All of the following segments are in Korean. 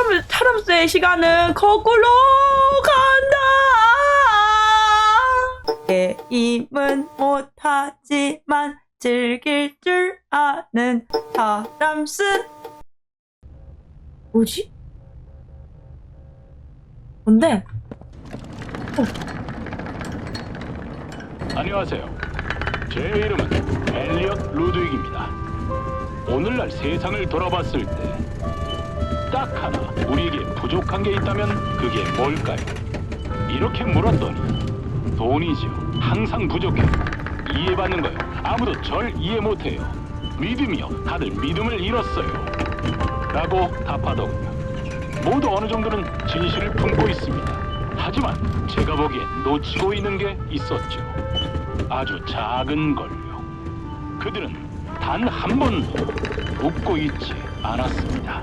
타람, 타람스의 시간은 거꾸로 간다. 게임은 못하지만 즐길 줄 아는 타람스. 뭐지? 뭔데? 안녕하세요. 제 이름은 엘리엇 루드윅입니다. 오늘날 세상을 돌아봤을 때 딱 하나 우리에게 부족한 게 있다면 그게 뭘까요? 이렇게 물었더니 돈이죠. 항상 부족해. 이해받는 거요. 아무도 절 이해 못해요. 믿음이요. 다들 믿음을 잃었어요. 라고 답하더군요. 모두 어느 정도는 진실을 품고 있습니다. 하지만 제가 보기엔 놓치고 있는 게 있었죠. 아주 작은 걸요. 그들은 단 한 번도 웃고 있지 않았습니다.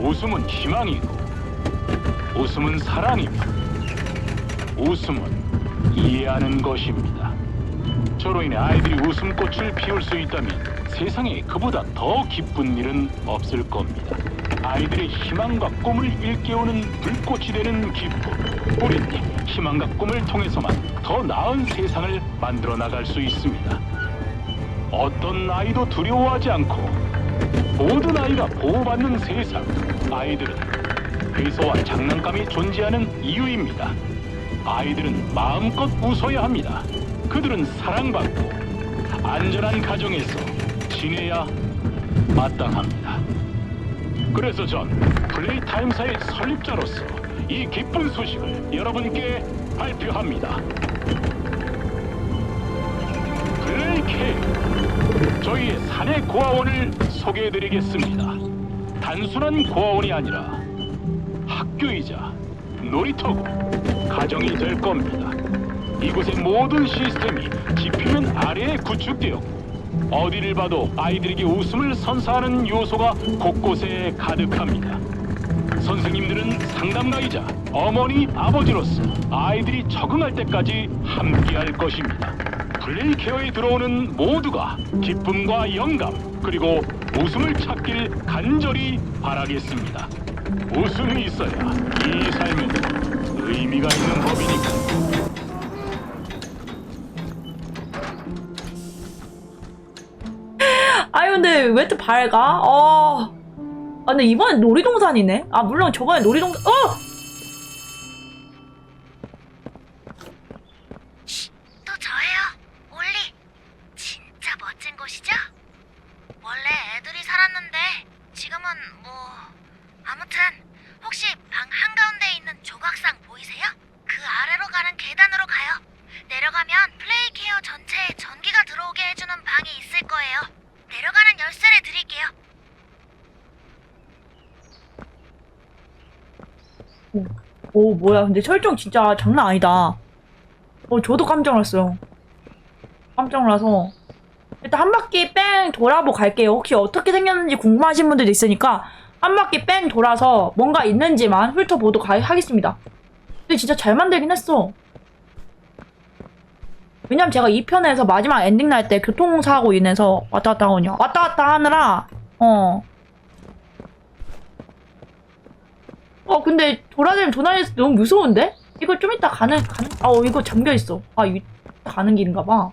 웃음은 희망이고, 웃음은 사랑이며, 웃음은 이해하는 것입니다. 저로 인해 아이들이 웃음꽃을 피울 수 있다면 세상에 그보다 더 기쁜 일은 없을 겁니다. 아이들의 희망과 꿈을 일깨우는 불꽃이 되는 기쁨. 우린 희망과 꿈을 통해서만 더 나은 세상을 만들어 나갈 수 있습니다. 어떤 아이도 두려워하지 않고 모든 아이가 보호받는 세상. 아이들은 회사와 장난감이 존재하는 이유입니다. 아이들은 마음껏 웃어야 합니다. 그들은 사랑받고 안전한 가정에서 지내야 마땅합니다. 그래서 전 플레이 타임사의 설립자로서 이 기쁜 소식을 여러분께 발표합니다. 플레이 케 저희의 사내 고아원을 소개해드리겠습니다. 단순한 고아원이 아니라 학교이자 놀이터고 가정이 될 겁니다. 이곳의 모든 시스템이 지표면 아래에 구축되었고 어디를 봐도 아이들에게 웃음을 선사하는 요소가 곳곳에 가득합니다. 선생님들은 상담가이자 어머니 아버지로서 아이들이 적응할 때까지 함께할 것입니다. 플레이 케어에 들어오는 모두가 기쁨과 영감 그리고 웃음을 찾길 간절히 바라겠습니다. 웃음이 있어야 이 삶은 의미가 있는 법이니까. 아유 근데 왜또 밝아? 어. 아 근데 이번엔 놀이동산이네. 아 물론 저번에 놀이동산. 어! 또 저예요, 올리. 진짜 멋진 곳이죠? 원래 애들이 살았는데 지금은 뭐 아무튼 혹시 방 한가운데 있는 조각상 보이세요? 그 아래로 가는 계단으로 가요. 내려가면 플레이 케어 전체에 전기가 들어오게 해주는 방이 있을 거예요. 내려가는 열쇠를 드릴게요. 오 뭐야 근데 설정 진짜 장난 아니다. 어 저도 깜짝 놀랐어요. 깜짝 놀라서 일단 한 바퀴 뺑 돌아보고 갈게요. 혹시 어떻게 생겼는지 궁금하신 분들도 있으니까 한 바퀴 뺑 돌아서 뭔가 있는지만 훑어보도록 하- 하겠습니다. 근데 진짜 잘 만들긴 했어. 왜냐면 제가 2편에서 마지막 엔딩 날 때 교통사고 인해서 왔다 갔다 하거든요. 왔다 갔다 하느라 어 어 근데 돌아다니면 돌아다니면서 너무 무서운데? 이거 좀 이따 가는 가는 아 어 이거 잠겨 있어. 아 이, 가는 길인가 봐.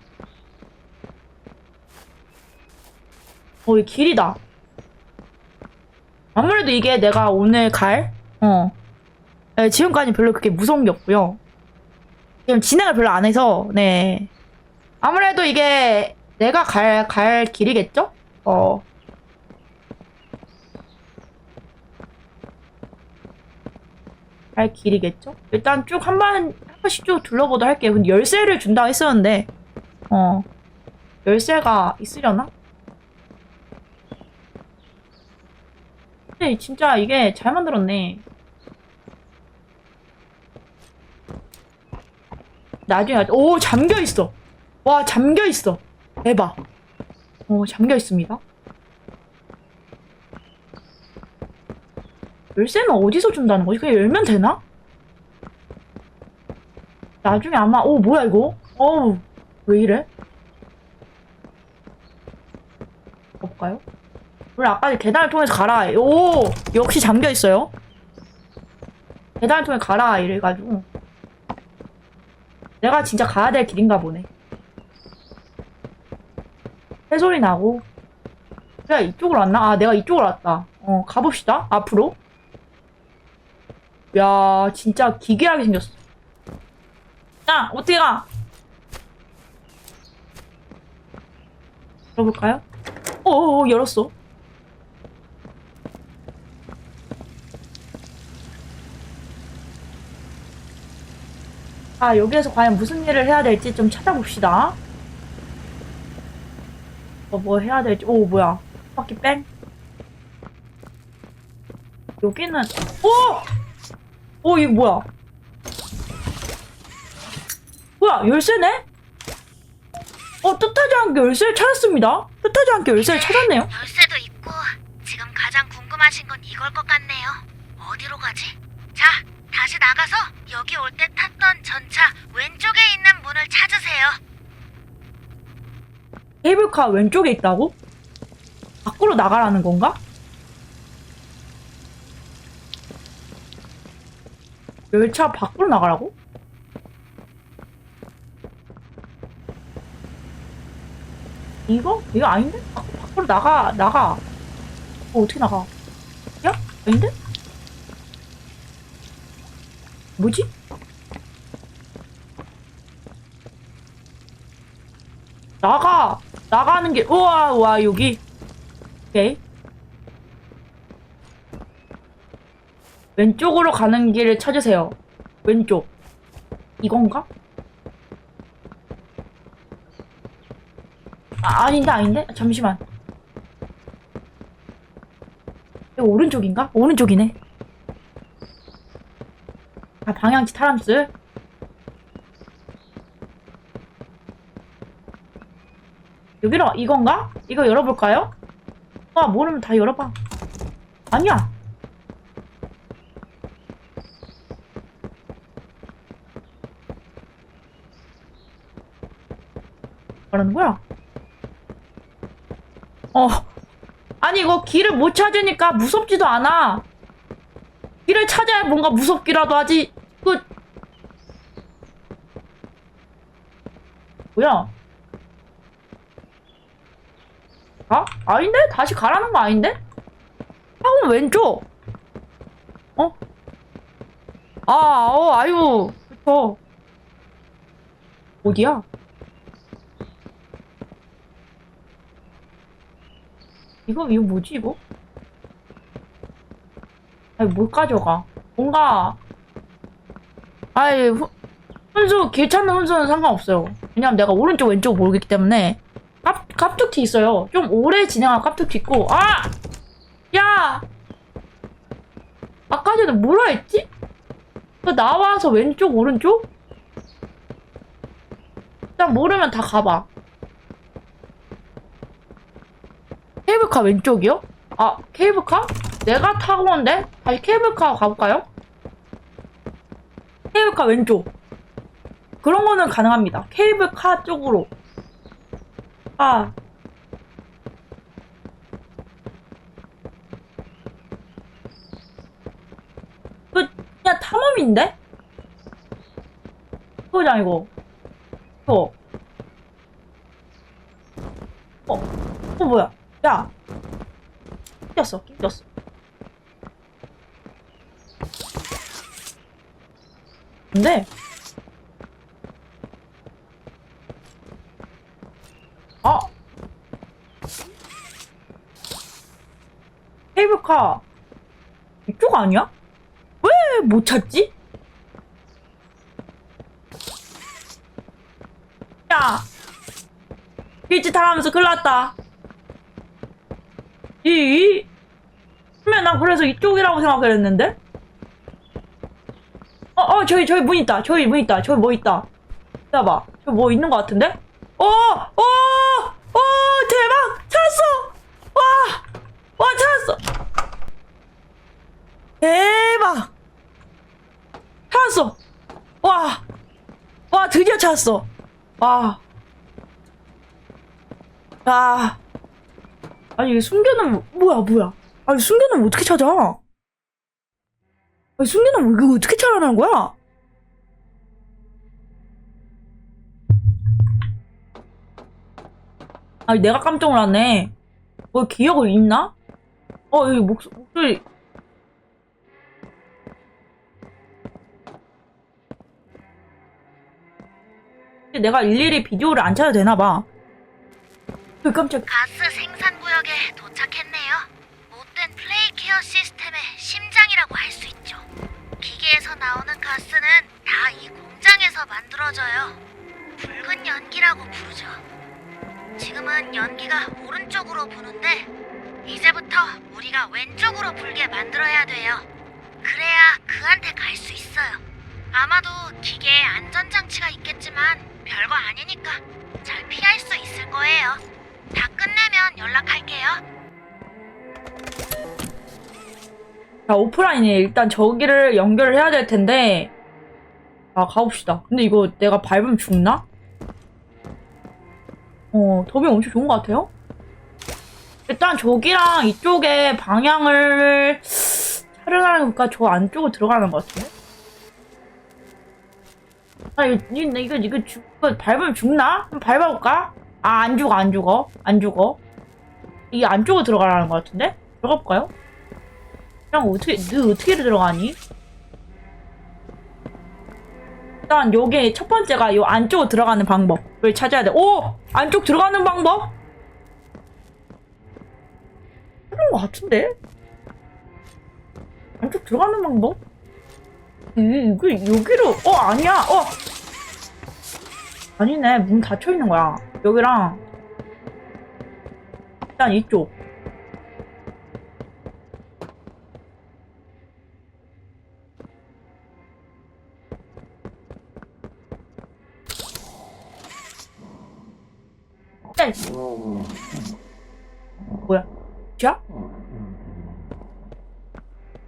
어 이 길이다. 아무래도 이게 내가 오늘 갈 어. 네, 지금까지 별로 그렇게 무서운 게 없고요. 지금 진행을 별로 안 해서 네. 아무래도 이게 내가 갈 갈 길이겠죠? 어. 갈 길이겠죠? 일단 쭉 한 번, 한 번씩 쭉 둘러보도록 할게요. 근데 열쇠를 준다고 했었는데, 어, 열쇠가 있으려나? 근데 진짜 이게 잘 만들었네. 나중에, 알- 오, 잠겨있어. 와, 잠겨있어. 대박. 오, 잠겨있습니다. 열쇠는 어디서 준다는 거지? 그냥 열면 되나? 나중에 아마 오 뭐야 이거? 어우 왜 이래? 가볼까요? 원래 아까 계단을 통해서 가라. 오! 역시 잠겨있어요. 계단을 통해 가라. 이래가지고. 내가 진짜 가야 될 길인가 보네. 새소리 나고. 내가 이쪽으로 왔나? 아, 내가 이쪽으로 왔다. 어, 가봅시다. 앞으로. 야, 진짜 기괴하게 생겼어. 야, 어떻게 가? 열어볼까요? 어어, 열었어. 아, 여기에서 과연 무슨 일을 해야 될지 좀 찾아봅시다. 뭐, 뭐 해야 될지. 오, 뭐야. 바퀴 뺑. 여기는, 오! 오, 이거 뭐야. 뭐야, 열쇠네? 어, 뜻하지 않게 열쇠를 찾았습니다. 뜻하지 않게 열쇠를 찾았네요. 열쇠도 있고 지금 가장 궁금하신 건 이걸 것 같네요. 어디로 가지? 자, 다시 나가서 여기 올 때 탔던 전차 왼쪽에 있는 문을 찾으세요. 케이블카 왼쪽에 있다고? 밖으로 나가라는 건가? 열차 밖으로 나가라고? 이거? 이거 아닌데? 밖, 밖으로 나가, 나가. 어, 어떻게 나가? 야? 아닌데? 뭐지? 나가! 나가는 게, 우와, 우와, 여기. 오케이. 왼쪽으로 가는 길을 찾으세요. 왼쪽. 이건가? 아, 아닌데, 아닌데? 잠시만. 오른쪽인가? 오른쪽이네. 아, 방향치 타람스. 여기로, 이건가? 이거 열어볼까요? 아, 모르면 다 열어봐. 아니야. 뭐라는 거야? 어. 아니, 이거 길을 못 찾으니까 무섭지도 않아. 길을 찾아야 뭔가 무섭기라도 하지. 그. 뭐야? 아? 아닌데? 다시 가라는 거 아닌데? 하고 왼쪽. 어? 아, 어, 아유. 그쵸. 어디야? 이거, 이거 뭐지, 이거? 아니, 뭘 가져가? 뭔가, 아이, 후, 훈수, 길 찾는 훈수는 상관없어요. 왜냐면 내가 오른쪽, 왼쪽 모르기 때문에. 깝, 깝툭티 있어요. 좀 오래 진행한 깝툭티 있고, 아! 야! 아까 전에 뭐라 했지? 그 나와서 왼쪽, 오른쪽? 일단 모르면 다 가봐. 케이블카 왼쪽이요? 아, 케이블카? 내가 타고 온데? 다시 케이블카 가볼까요? 케이블카 왼쪽. 그런 거는 가능합니다. 케이블카 쪽으로. 아. 그, 그냥 탐험인데? 그거지 아니고. 그거. 어, 어, 뭐야. 야. 꼈어, 꼈어. 근데, 아! 케이블카, 이쪽 아니야? 왜 못 찾지? 야! 일찍 타라면서 큰일 났다. 이, 이, 그러면 난 그래서 이쪽이라고 생각을 했는데? 어, 어, 저기, 저기 문 있다. 저기 문 있다. 저기 뭐 있다. 기다봐. 저기 뭐 있는 것 같은데? 어, 어, 어, 대박! 찾았어! 와! 와, 찾았어! 대박! 찾았어! 와! 와, 드디어 찾았어! 와. 아. 아니 이게 숨겨놓으면 뭐야 뭐야? 아니 숨겨놓으면 어떻게 찾아? 아니 숨겨놓으면 이거 어떻게 찾아내는 거야? 아니 내가 깜짝 놀랐네. 뭐 기억을 잃나? 어 여기 목, 목소리. 내가 일일이 비디오를 안 찾아도 되나봐 그 깜짝 가스 생산 구역에 도착했네요. 못된 플레이 케어 시스템의 심장이라고 할 수 있죠. 기계에서 나오는 가스는 다 이 공장에서 만들어져요. 붉은 연기라고 부르죠. 지금은 연기가 오른쪽으로 부는데 이제부터 우리가 왼쪽으로 불게 만들어야 돼요. 그래야 그한테 갈 수 있어요. 아마도 기계에 안전장치가 있겠지만 별거 아니니까 끝내면 연락할게요. 자, 오프라인에 일단 저기를 연결을 해야 될 텐데. 아, 가봅시다. 근데 이거 내가 밟으면 죽나? 어, 더빙 엄청 좋은 것 같아요? 일단 저기랑 이쪽에 방향을 촬영하는 것과 저 안쪽으로 들어가는 것 같은데? 아, 이거, 이거, 이거, 이거, 죽, 이거 밟으면 죽나? 밟아볼까? 아, 안 죽어, 안 죽어. 안 죽어. 이게 안쪽으로 들어가라는 것 같은데? 들어가 볼까요? 그냥 어떻게 너 어떻게 들어가니? 일단 요게 첫 번째가 요 안쪽으로 들어가는 방법을 찾아야 돼. 오! 안쪽 들어가는 방법? 그런 것 같은데? 안쪽 들어가는 방법? 이- 이거 여기로 어 아니야 어 아니네 문 닫혀 있는 거야 여기랑 일단 이쪽 네. 뭐야? 자?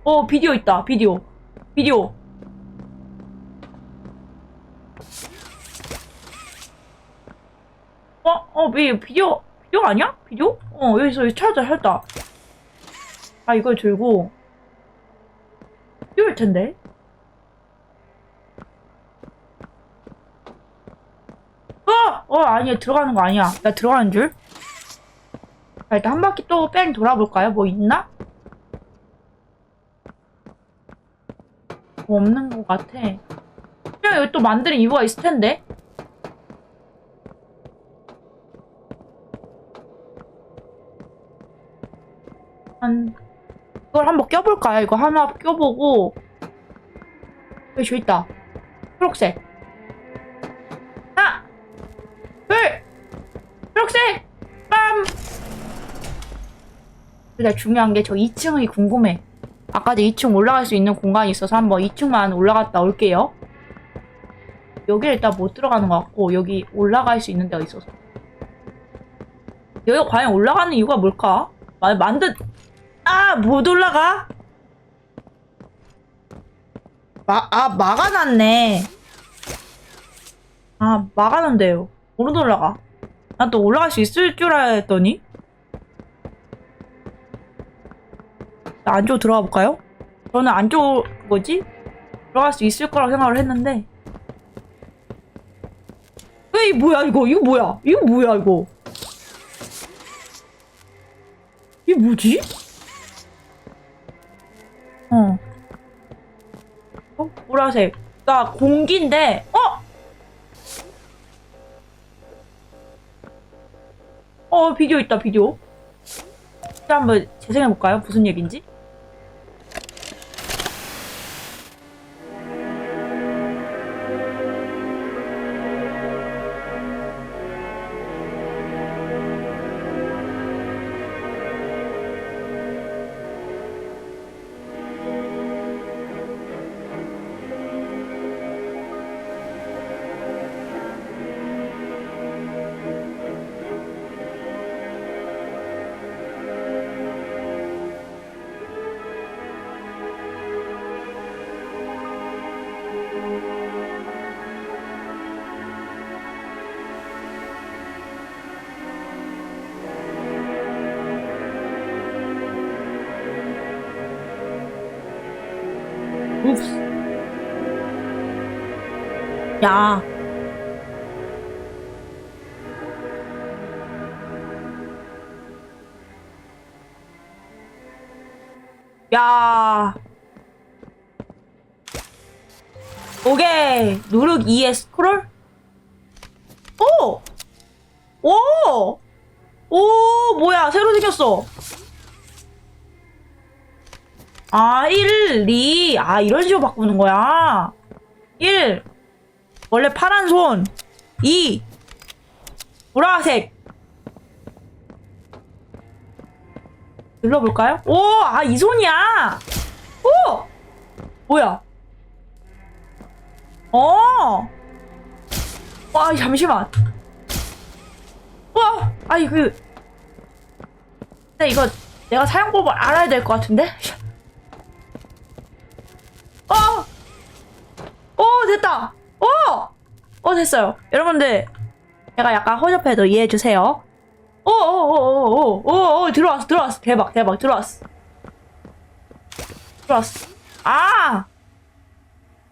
어, 비디오 있다. 비디오. 비디오. 어, 어, 왜 비디오 비디오 아니야? 비디오? 어, 여기서 찾았다, 찾았다. 아, 이걸 들고 비디오일 텐데. 어! 어, 아니야. 들어가는 거 아니야. 나 들어가는 줄. 자, 일단 한 바퀴 또 뺑 돌아볼까요? 뭐 있나? 뭐 없는 것 같아. 그냥 여기 또 만드는 이유가 있을 텐데. 한, 이걸 한번 껴볼까요? 이거 하나 껴보고. 여기 저 있다. 초록색. 하나, 둘, 초록색, 빰! 근데 중요한 게 저 2층이 궁금해. 아까 전 2층 올라갈 수 있는 공간이 있어서 한번 2층만 올라갔다 올게요. 여기 일단 못 들어가는 것 같고, 여기 올라갈 수 있는 데가 있어서. 여기 과연 올라가는 이유가 뭘까? 마, 만든, 아, 못 올라가? 마, 아, 막아놨네. 아, 막아놓은데요. 못 올라가. 난 또 올라갈 수 있을 줄 알았더니. 자, 안쪽으로 들어가 볼까요? 저는 안쪽, 뭐지? 들어갈 수 있을 거라고 생각을 했는데. 에이, 뭐야, 이거? 이거 뭐야? 이거 뭐야, 이거? 이게 뭐지? 보라색. 나 공기인데, 어? 어, 비디오 있다, 비디오. 한번 재생해볼까요? 무슨 얘기인지? 야. 야. 오케이. 누르기 2에 스크롤? 오! 오! 오, 뭐야. 새로 생겼어. 아, 1, 2. 아, 이런 식으로 바꾸는 거야. 1. 원래 파란 손. 2. 보라색. 눌러볼까요? 오, 아, 이 손이야. 오! 뭐야? 어! 와, 잠시만. 와! 아이, 그. 근데 이거 내가 사용법을 알아야 될 것 같은데? 어! 오, 됐다! 오! 어, 됐어요. 여러분들, 제가 약간 허접해도 이해해 주세요. 오, 오, 오, 오, 오, 오, 오, 들어왔어, 들어왔어. 대박, 대박, 들어왔어. 들어왔어. 아!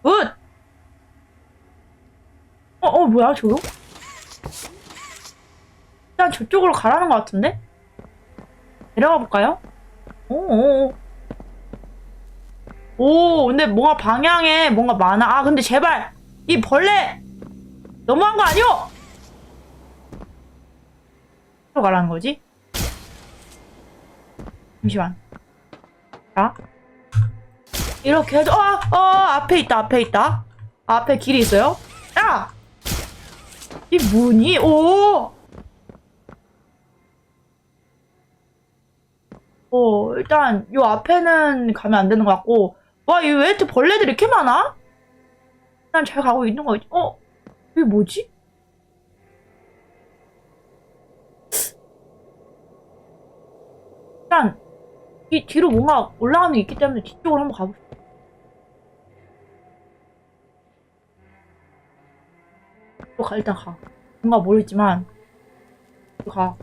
굿! 어, 어, 뭐야, 저거? 일단 저쪽으로 가라는 것 같은데? 내려가 볼까요? 오, 오, 오. 오, 근데 뭔가 방향에 뭔가 많아. 아, 근데 제발! 이 벌레! 너무한 거 아니오? 어디로 가라는 거지? 잠시만. 자. 이렇게 해도, 어, 어, 앞에 있다, 앞에 있다. 앞에 길이 있어요. 야! 이 문이, 오! 어, 일단, 요 앞에는 가면 안 되는 것 같고, 와, 이 왜 이렇게 벌레들이 이렇게 많아? 난 잘 가고 있는 거지. 어? 이게 뭐지? 일단, 이 뒤로 뭔가 올라가는 게 있기 때문에 뒤쪽으로 한번 가봅시다. 또 가, 일단 가. 뭔가 모르겠지만, 또 가.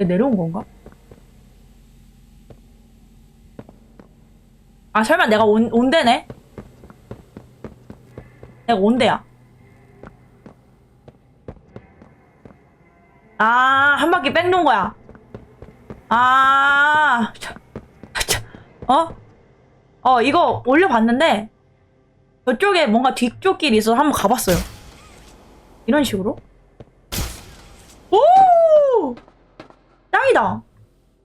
얘 내려온 건가? 아, 설마 내가 온, 온대네? 내가 온대야. 아, 한 바퀴 뺑 돈 거야. 아, 어? 어, 이거 올려봤는데, 저쪽에 뭔가 뒤쪽 길이 있어서 한번 가봤어요. 이런 식으로. 오! 짱이다.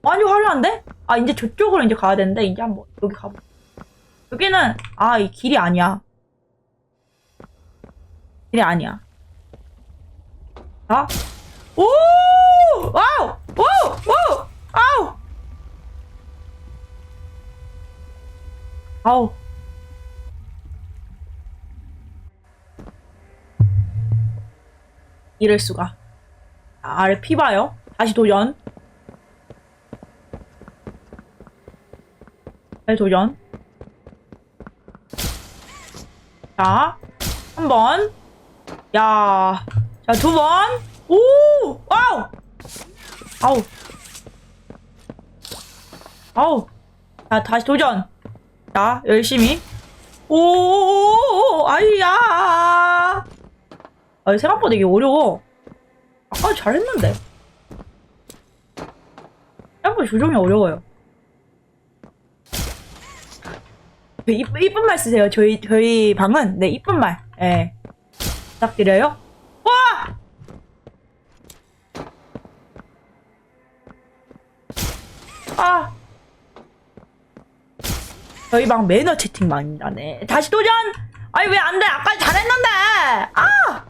많이 화려한데? 아, 이제 저쪽으로 이제 가야 되는데, 이제 한번 여기 가보. 여기는, 아, 이 길이 아니야. 길이 아니야. 자. 오! 와우! 오! 오! 아우! 아우. 이럴 수가. 아, 아래 피 봐요. 다시 도전. 다시 도전. 자, 한 번. 야. 자, 두 번. 오! 와우! 아우. 아우. 자, 다시 도전. 자, 열심히. 오, 아이야. 아, 생각보다 이게 어려워. 아까 잘했는데. 생각보다 조정이 어려워요. 그 이, 이쁜 말 쓰세요. 저희, 저희 방은. 네, 이쁜 말. 예. 부탁드려요. 와! 아! 저희 방 매너 채팅방이라네. 다시 도전! 아니, 왜 안 돼? 아까 잘했는데! 아!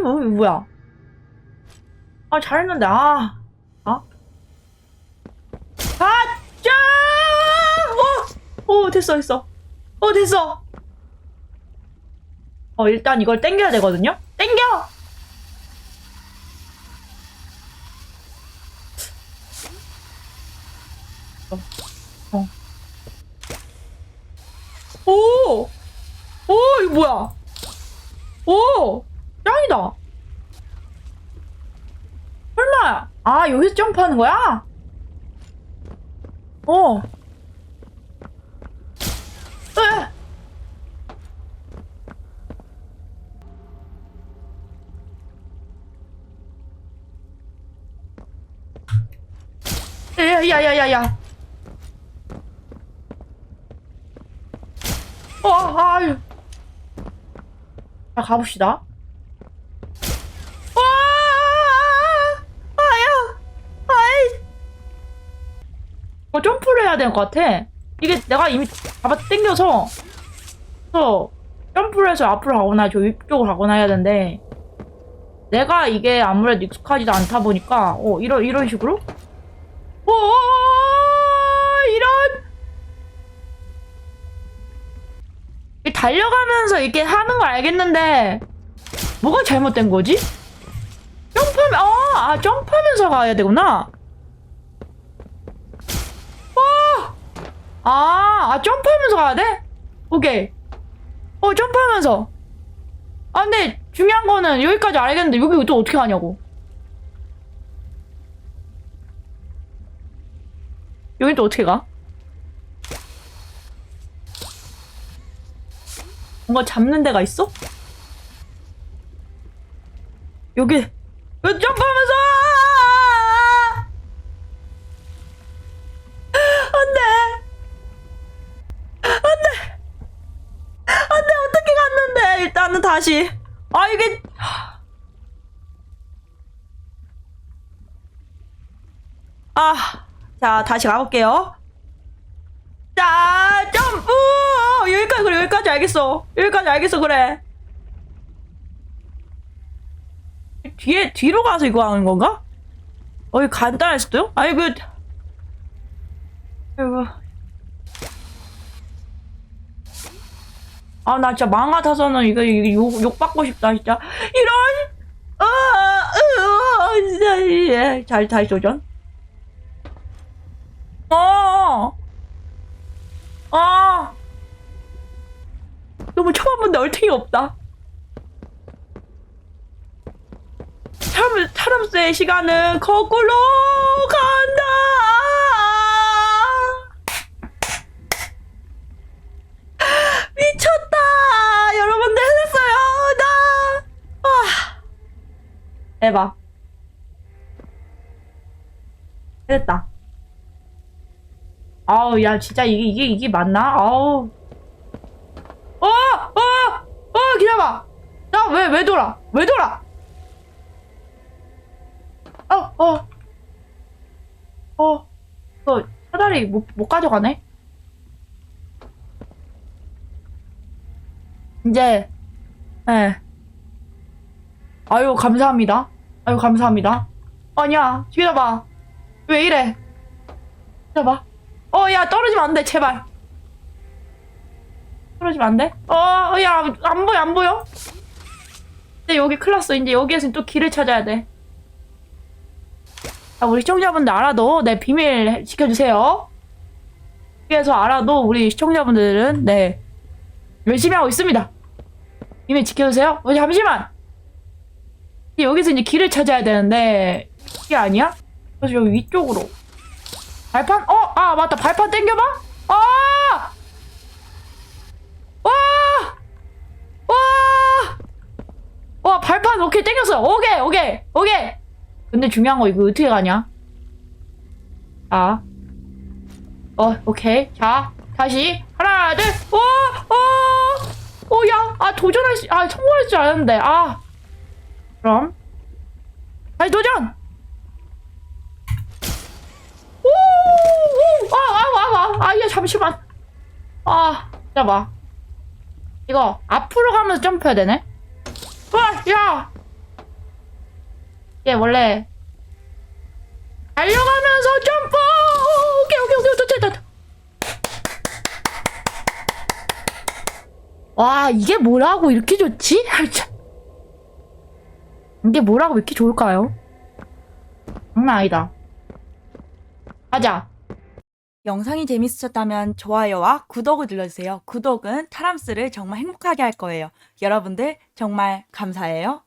뭐, 이거 뭐야? 아, 잘했는데, 아. 아? 가자! 어! 어, 됐어, 됐어. 어, 됐어. 어, 일단 이걸 땡겨야 되거든요? 땡겨! 어. 어. 오! 오, 이거 뭐야? 오! 짱이다! 설마, 아, 여기서 점프하는 거야? 어. 으! 야야야야야. 어, 아유. 자, 가봅시다. 와! 아야! 아이! 어, 점프를 해야 될 것 같아. 이게 내가 이미 잡아 당겨서, 그래서 점프를 해서 앞으로 가거나 저 위쪽으로 가거나 해야 되는데, 내가 이게 아무래도 익숙하지도 않다 보니까, 어, 이런, 이런 식으로? 오, 이런! 이 달려가면서 이렇게 하는 걸 알겠는데, 뭐가 잘못된 거지? 점프하면, 어, 아, 점프하면서 가야 되구나. 어! 아, 아, 점프하면서 가야 돼? 오케이. 어, 점프하면서. 아, 근데 중요한 거는 여기까지 알겠는데, 여기 또 어떻게 가냐고. 여기 또 어떻게 가? 뭔가 잡는 데가 있어? 여기 여기 점프하면서! 안돼! 안돼! 안돼 어떻게 갔는데? 일단은 다시. 아 이게 아 자 다시 가볼게요 자 점프 여기까지 그래 여기까지 알겠어 여기까지 알겠어 그래 뒤에 뒤로 가서 이거 하는 건가? 어, 이 간단할 수도요? 아이고, 아이고. 아, 나 진짜 망 같아서는 이거, 이거 욕, 욕 받고 싶다, 진짜. 이런, 아, 으, 으, 진짜, 예. 잘, 다시 도전. 어, 아, 너무 처음 본데 얼탱이 없다. 타람, 타람스의 시간은 거꾸로 간다! 미쳤다! 여러분들 해냈어요! 나! 와. 대박. 해냈다. 아우, 야, 진짜 이게, 이게, 이게 맞나? 아우. 어! 어! 어! 기다려봐! 나 왜, 왜 돌아? 왜 돌아? 어, 어. 어. 그, 사다리 못, 못 가져가네? 이제, 예. 아유, 감사합니다. 아유, 감사합니다. 아니야, 기다려봐. 왜 이래? 기다려봐. 어, 야, 떨어지면 안 돼, 제발. 떨어지면 안 돼? 어, 어, 야, 안 보여, 안 보여? 근데 여기 큰일 났어. 이제 여기에서 또 길을 찾아야 돼. 자, 우리 시청자분들 알아도 네 비밀 지켜주세요. 그래서 알아도 우리 시청자분들은 네 열심히 하고 있습니다. 비밀 지켜주세요. 어, 잠시만. 여기서 이제 길을 찾아야 되는데 이게 아니야? 그래서 여기 위쪽으로 발판? 어, 아 맞다 발판 당겨봐. 아, 와, 와, 와 발판 오케이 당겼어. 오케이, 오케이, 오케이. 근데 중요한 거 이거 어떻게 가냐? 자, 어, 오케이. 자, 다시 하나, 둘, 오, 오, 오, 야, 아 도전할 수, 아 성공할 줄 알았는데, 아, 그럼 다시 도전. 오, 오, 아, 아, 아, 아, 아, 야, 잠시만. 아, 잠깐만. 이거 앞으로 가면서 점프해야 되네. 와, 야. 얘 원래 달려가면서 점프. 오케이, 오케이, 오케이, 됐다, 됐다. 와, 이게 뭐라고 이렇게 좋지? 이게 뭐라고 이렇게 좋을까요? 장난 아니다. 가자. 영상이 재밌으셨다면 좋아요와 구독을 눌러주세요. 구독은 타람스를 정말 행복하게 할 거예요. 여러분들 정말 감사해요.